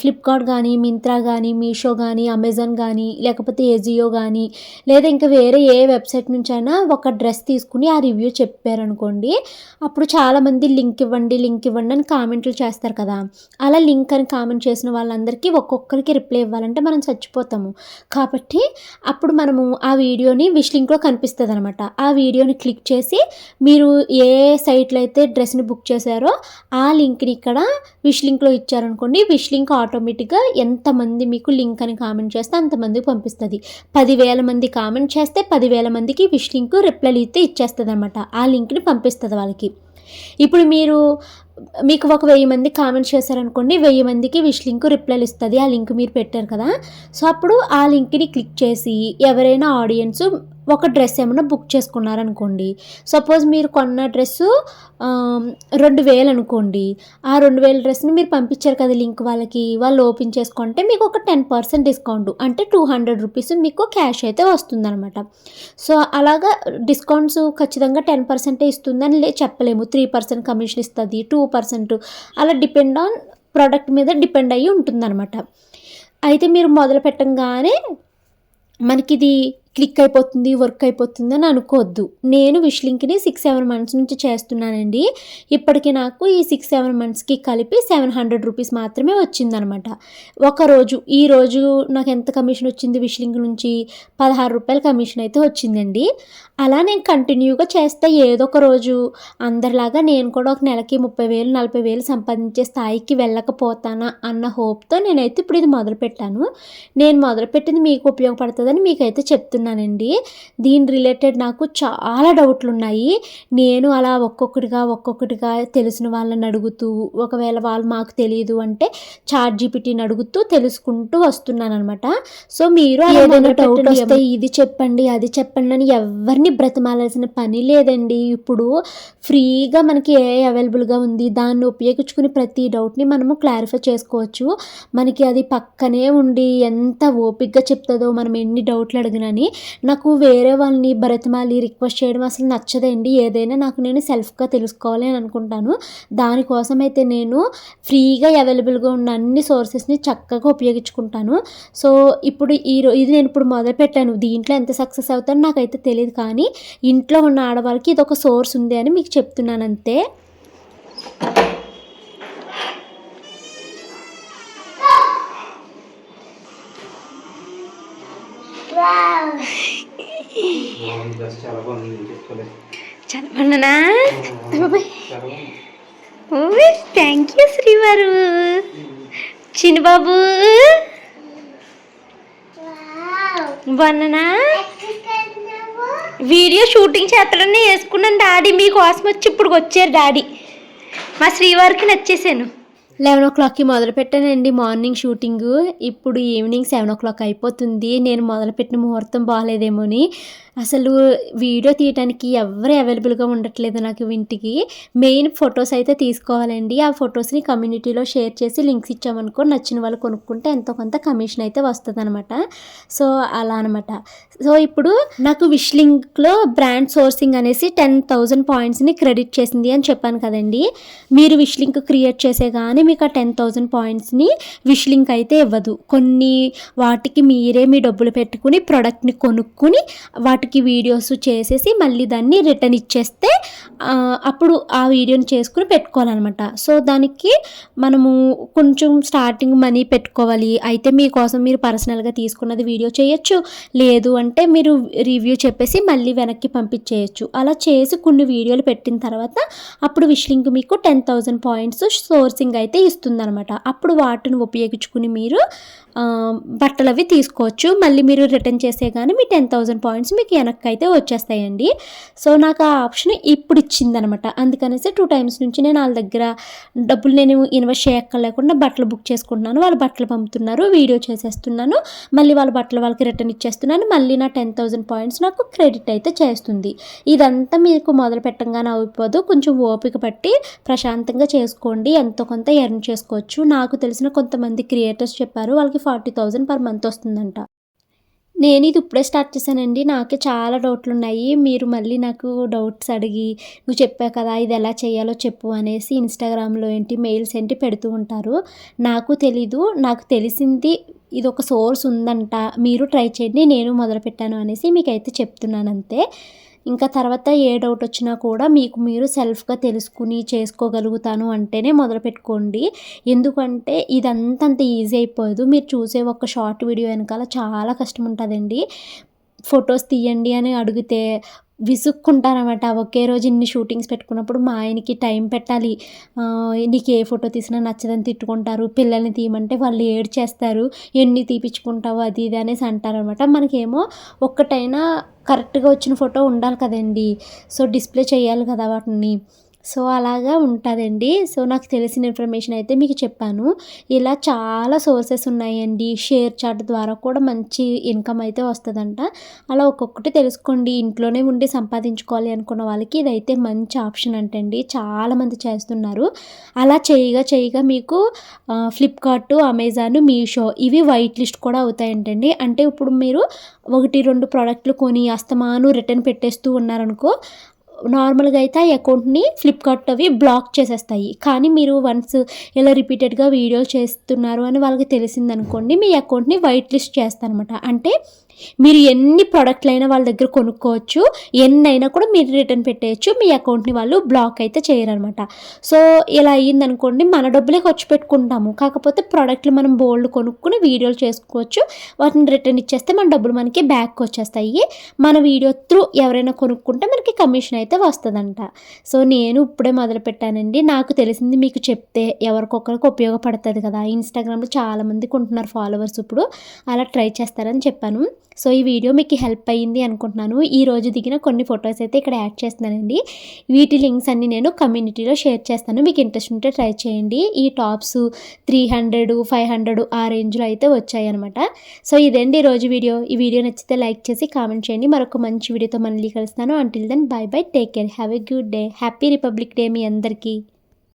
ఫ్లిప్కార్ట్ కానీ మింత్రా కానీ మీషో కానీ అమెజాన్ కానీ లేకపోతే ఏజియో కానీ లేదా ఇంకా వేరే ఏ వెబ్సైట్ నుంచైనా ఒక డ్రెస్ తీసుకుని ఆ రివ్యూ చెప్పారనుకోండి అప్పుడు చాలామంది లింక్ ఇవ్వండి లింక్ ఇవ్వండి అని కామెంట్లు చేస్తారు కదా. అలా లింక్ అని కామెంట్ చేసిన వాళ్ళందరికీ ఒక్కొక్కరికి రిప్లై ఇవ్వాలంటే మనం చచ్చిపోతాము. కాబట్టి అప్పుడు మనము ఆ వీడియోని విష్ లింక్లో కనిపిస్తుంది అనమాట ఆ వీడియోని క్లిక్ చేసి మీరు ఏ సైట్లో అయితే డ్రెస్ని బుక్ చేశారో ఆ లింక్ని ఇక్కడ విష్ లింక్లో ఇచ్చారనుకోండి విష్ లింక్ ఆటోమేటిక్గా ఎంతమంది మీకు లింక్ అని కామెంట్ చేస్తే అంతమందికి పంపిస్తుంది. పదివేల మంది కామెంట్ చేస్తే పదివేల మందికి విష్ లింక్ రిప్లైలు ఇస్తే ఇచ్చేస్తుంది అనమాట ఆ లింక్ని పంపిస్తుంది వాళ్ళకి. ఇప్పుడు మీరు మీకు ఒక వెయ్యి మంది కామెంట్స్ చేశారనుకోండి వెయ్యి మందికి విష్ లింక్ రిప్లైలు ఇస్తుంది. ఆ లింక్ మీరు పెట్టారు కదా. సో అప్పుడు ఆ లింక్ని క్లిక్ చేసి ఎవరైనా ఆడియన్స్ ఒక డ్రెస్ ఏమైనా బుక్ చేసుకున్నారనుకోండి. సపోజ్ మీరు కొన్న డ్రెస్సు రెండు వేలు అనుకోండి. ఆ రెండు వేల డ్రెస్ని మీరు పంపించారు కదా లింక్ వాళ్ళకి వాళ్ళు ఓపెన్ చేసుకుంటే మీకు ఒక టెన్ పర్సెంట్ డిస్కౌంట్ అంటే టూ హండ్రెడ్ రూపీస్ మీకు క్యాష్ అయితే వస్తుందన్నమాట. సో అలాగా డిస్కౌంట్స్ ఖచ్చితంగా టెన్ పర్సెంటే ఇస్తుందని చెప్పలేము. త్రీ పర్సెంట్ కమిషన్ ఇస్తుంది టూ పర్సెంట్ అలా డిపెండ్ ఆన్ ప్రోడక్ట్ మీద డిపెండ్ అయ్యి ఉంటుందన్నమాట. అయితే మీరు మొదలు పెట్టంగానే మనకి ఇది క్లిక్ అయిపోతుంది వర్క్ అయిపోతుంది అని అనుకోవద్దు. నేను విష్ లింక్ని సిక్స్ సెవెన్ మంత్స్ నుంచి చేస్తున్నానండి. ఇప్పటికి నాకు ఈ సిక్స్ సెవెన్ మంత్స్కి కలిపి సెవెన్ హండ్రెడ్ రూపీస్ మాత్రమే వచ్చిందనమాట. ఒక రోజు ఈ రోజు నాకు ఎంత కమిషన్ వచ్చింది విష్ లింక్ నుంచి? పదహారు రూపాయల కమిషన్ అయితే వచ్చిందండి. అలా నేను కంటిన్యూగా చేస్తే ఏదో ఒక రోజు అందరిలాగా నేను కూడా ఒక నెలకి ముప్పై వేలు నలభై వేలు సంపాదించే స్థాయికి వెళ్ళకపోతానా అన్న హోప్తో నేనైతే ఇప్పుడు ఇది మొదలుపెట్టాను. నేను మొదలుపెట్టింది మీకు ఉపయోగపడుతుందని మీకైతే చెప్తున్నాను. చెప్తున్నానండి దీని రిలేటెడ్ నాకు చాలా డౌట్లు ఉన్నాయి నేను అలా ఒక్కొక్కటిగా ఒక్కొక్కటిగా తెలిసిన వాళ్ళని అడుగుతూ ఒకవేళ వాళ్ళు మాకు తెలియదు అంటే చాట్ జీపీటీని అడుగుతూ తెలుసుకుంటూ వస్తున్నాను అనమాట సో మీరు ఏదైనా పెట్టండి. వస్తే ఇది చెప్పండి అది చెప్పండి అని ఎవరిని బ్రతిమాలాల్సిన పని లేదండి. ఇప్పుడు ఫ్రీగా మనకి ఏ అవైలబుల్గా ఉంది దాన్ని ఉపయోగించుకుని ప్రతి డౌట్ని మనము క్లారిఫై చేసుకోవచ్చు. మనకి అది పక్కనే ఉండి ఎంత ఓపిక్గా చెప్తుందో మనం ఎన్ని డౌట్లు అడిగినని నాకు వేరే వాళ్ళని బ్రతిమాలి రిక్వెస్ట్ చేయడం అసలు నచ్చదండి. ఏదైనా నాకు నేను సెల్ఫ్గా తెలుసుకోవాలి అని అనుకుంటాను. దానికోసం అయితే నేను ఫ్రీగా అవైలబుల్గా ఉన్న అన్ని సోర్సెస్ని చక్కగా ఉపయోగించుకుంటాను. సో ఇప్పుడు ఈ రో ఇది నేను ఇప్పుడు మొదలుపెట్టాను. దీంట్లో ఎంత సక్సెస్ అవుతానో నాకైతే తెలియదు కానీ ఇంట్లో ఉన్న ఆడవాళ్ళకి ఇది ఒక సోర్స్ ఉంది అని మీకు చెప్తున్నాను అంతే. బాగుంది థ్యాంక్ యూ శ్రీవారు. చిన్నబాబు బాగున్నానా వీడియో షూటింగ్ చేస్తాడని వేసుకున్నాను డాడీ. మీకోసం వచ్చి ఇప్పుడు వచ్చారు డాడీ. మా శ్రీవారికి నచ్చేసాను. లెవెన్ ఓ క్లాక్కి మొదలు పెట్టానండి మార్నింగ్ షూటింగ్. ఇప్పుడు ఈవినింగ్ సెవెన్ ఓ క్లాక్ అయిపోతుంది. నేను మొదలుపెట్టిన ముహూర్తం బాగాలేదేమో అని అసలు వీడియో తీయడానికి ఎవరు అవైలబుల్గా ఉండట్లేదు నాకు ఇంటికి. మెయిన్ ఫొటోస్ అయితే తీసుకోవాలండి. ఆ ఫొటోస్ని కమ్యూనిటీలో షేర్ చేసి లింక్స్ ఇచ్చామనుకో నచ్చిన వాళ్ళు కొనుక్కుంటే ఎంతో కొంత కమిషన్ అయితే వస్తుంది అనమాట సో అలా అనమాట. సో ఇప్పుడు నాకు విష్ లింక్లో బ్రాండ్ సోర్సింగ్ అనేసి టెన్ థౌజండ్ పాయింట్స్ని క్రెడిట్ చేసింది అని చెప్పాను కదండి. మీరు విష్ లింక్ క్రియేట్ చేసే కానీ మీకు ఆ టెన్ థౌజండ్ పాయింట్స్ని విష్ లింక్ అయితే ఇవ్వదు. కొన్ని వాటికి మీరే మీ డబ్బులు పెట్టుకుని ప్రోడక్ట్ని కొనుక్కుని వాటికి వీడియోస్ చేసేసి మళ్ళీ దాన్ని రిటర్న్ ఇచ్చేస్తే అప్పుడు ఆ వీడియోని చేసుకుని పెట్టుకోవాలన్నమాట. సో దానికి మనము కొంచెం స్టార్టింగ్ మనీ పెట్టుకోవాలి. అయితే మీకోసం మీరు పర్సనల్గా తీసుకున్నది వీడియో చేయొచ్చు. లేదు అంటే మీరు రివ్యూ చెప్పేసి మళ్ళీ వెనక్కి పంపించేయచ్చు. అలా చేసి కొన్ని వీడియోలు పెట్టిన తర్వాత అప్పుడు విష్లింక్ మీకు టెన్ థౌజండ్ పాయింట్స్ సోర్సింగ్ అయితే ఇస్తుందన్నమాట. అప్పుడు వాటిని ఉపయోగించుకుని మీరు బట్టలు అవి తీసుకోవచ్చు. మళ్ళీ మీరు రిటర్న్ చేసే కానీ మీ టెన్ థౌజండ్ పాయింట్స్ మీకు వెనక్కి అయితే వచ్చేస్తాయండి. సో నాకు ఆ ఆప్షన్ ఇప్పుడు ఇచ్చిందనమాట అందుకనేసి టూ టైమ్స్ నుంచి నేను వాళ్ళ దగ్గర డబ్బులు నేను ఇన్వెస్ట్ చేయక్కర్లేకుండా బట్టలు బుక్ చేసుకుంటున్నాను. వాళ్ళు బట్టలు పంపుతున్నారు. వీడియో చేసేస్తున్నాను. మళ్ళీ వాళ్ళ బట్టలు వాళ్ళకి రిటర్న్ ఇచ్చేస్తున్నాను. మళ్ళీ నా టెన్ థౌజండ్ పాయింట్స్ నాకు క్రెడిట్ అయితే చేస్తుంది. ఇదంతా మీకు మొదలు పెట్టంగానే అయిపోదు. కొంచెం ఓపిక పట్టి ప్రశాంతంగా చేసుకోండి. ఎంతో కొంత ఎర్న్ చేసుకోవచ్చు. నాకు తెలిసిన కొంతమంది క్రియేటర్స్ చెప్పారు వాళ్ళకి ఫార్టీ థౌజండ్ పర్ మంత్ వస్తుందంట. నేను ఇది ఇప్పుడే స్టార్ట్ చేశానండి. నాకే చాలా డౌట్లు ఉన్నాయి. మీరు మళ్ళీ నాకు డౌట్స్ అడిగి నువ్వు చెప్పావు కదా ఇది ఎలా చేయాలో చెప్పు అనేసి ఇన్స్టాగ్రామ్లో ఏంటి మెయిల్స్ ఏంటి పెడుతూ ఉంటారు. నాకు తెలీదు. నాకు తెలిసింది ఇది ఒక సోర్స్ ఉందంట. మీరు ట్రై చేయండి. నేను మొదలుపెట్టాను అనేసి మీకైతే చెప్తున్నాను అంతే. ఇంకా తర్వాత ఏ డౌట్ వచ్చినా కూడా మీకు మీరు సెల్ఫ్గా తెలుసుకుని చేసుకోగలుగుతాను అంటేనే మొదలు పెట్టుకోండి. ఎందుకంటే ఇదంతా అంత ఈజీ అయిపోదు. మీరు చూసే ఒక షార్ట్ వీడియో వెనకాల చాలా కష్టం ఉంటుందండి. ఫొటోస్ తీయండి అని అడిగితే విసుక్కుంటారనమాట ఒకే రోజు ఇన్ని షూటింగ్స్ పెట్టుకున్నప్పుడు మా ఆయనకి టైం పెట్టాలి. నీకు ఏ ఫోటో తీసినా నచ్చదని తిట్టుకుంటారు. పిల్లల్ని తీయమంటే వాళ్ళు ఏడ్ చేస్తారు ఎన్ని తీపించుకుంటావు అది ఇది అనేసి అంటారనమాట మనకేమో ఒక్కటైనా కరెక్ట్గా వచ్చిన ఫోటో ఉండాలి కదండి. సో డిస్ప్లే చేయాలి కదా వాటిని. సో అలాగా ఉంటుందండి. సో నాకు తెలిసిన ఇన్ఫర్మేషన్ అయితే మీకు చెప్పాను. ఇలా చాలా సోర్సెస్ ఉన్నాయండి. షేర్ చాట్ ద్వారా కూడా మంచి ఇన్కమ్ అయితే వస్తుందంట. అలా ఒక్కొక్కటి తెలుసుకోండి. ఇంట్లోనే ఉండి సంపాదించుకోవాలి అనుకున్న వాళ్ళకి ఇదైతే మంచి ఆప్షన్ అంటండి. చాలామంది చేస్తున్నారు. అలా చేయగా చేయగా మీకు ఫ్లిప్కార్ట్ అమెజాన్ మీషో ఇవి వైట్ లిస్ట్ కూడా అవుతాయంటండి. అంటే ఇప్పుడు మీరు ఒకటి రెండు ప్రోడక్ట్లు కొని అస్తమాను రిటర్న్ పెట్టేస్తూ ఉన్నారనుకో నార్మల్గా అయితే ఆ అకౌంట్ని ఫ్లిప్కార్ట్ అవి బ్లాక్ చేసేస్తాయి. కానీ మీరు వన్స్ ఇలా రిపీటెడ్గా వీడియోలు చేస్తున్నారు అని వాళ్ళకి తెలిసిందనుకోండి మీ అకౌంట్ని వైట్ లిస్ట్ చేస్తారనమాట అంటే మీరు ఎన్ని ప్రోడక్ట్లు అయినా వాళ్ళ దగ్గర కొనుక్కోవచ్చు ఎన్నైనా కూడా మీరు రిటర్న్ పెట్టేయచ్చు మీ అకౌంట్ని వాళ్ళు బ్లాక్ అయితే చేయరనమాట. సో ఇలా అయ్యిందనుకోండి మన డబ్బులే ఖర్చు పెట్టుకుంటాము. కాకపోతే ప్రోడక్ట్లు మనం బోల్డ్ కొనుక్కుని వీడియోలు చేసుకోవచ్చు. వాటిని రిటర్న్ ఇచ్చేస్తే మన డబ్బులు మనకి బ్యాక్ వచ్చేస్తాయి. మన వీడియో త్రూ ఎవరైనా కొనుక్కుంటే మనకి కమిషన్ అయితే వస్తుందంట. సో నేను ఇప్పుడే మొదలు పెట్టానండి. నాకు తెలిసింది మీకు చెప్తే ఎవరికొకరికి ఉపయోగపడుతుంది కదా. ఇన్స్టాగ్రామ్లో చాలామంది కొంటున్నారు ఫాలోవర్స్ ఇప్పుడు. అలా ట్రై చేస్తారని చెప్పాను. సో ఈ వీడియో మీకు హెల్ప్ అయ్యింది అనుకుంటున్నాను. ఈ రోజు దిగిన కొన్ని ఫొటోస్ అయితే ఇక్కడ యాడ్ చేస్తున్నానండి. వీటి లింక్స్ అన్ని నేను కమ్యూనిటీలో షేర్ చేస్తాను. మీకు ఇంట్రెస్ట్ ఉంటే ట్రై చేయండి. ఈ tops three hundred five hundred ఆ రేంజ్లో అయితే వచ్చాయి అనమాట సో ఇదండి ఈ రోజు వీడియో. ఈ వీడియో నచ్చితే లైక్ చేసి కామెంట్ చేయండి. మరొక మంచి వీడియోతో మళ్ళీ కలుస్తాను. Until then bye bye take care have a good day happy republic day మీ అందరికీ.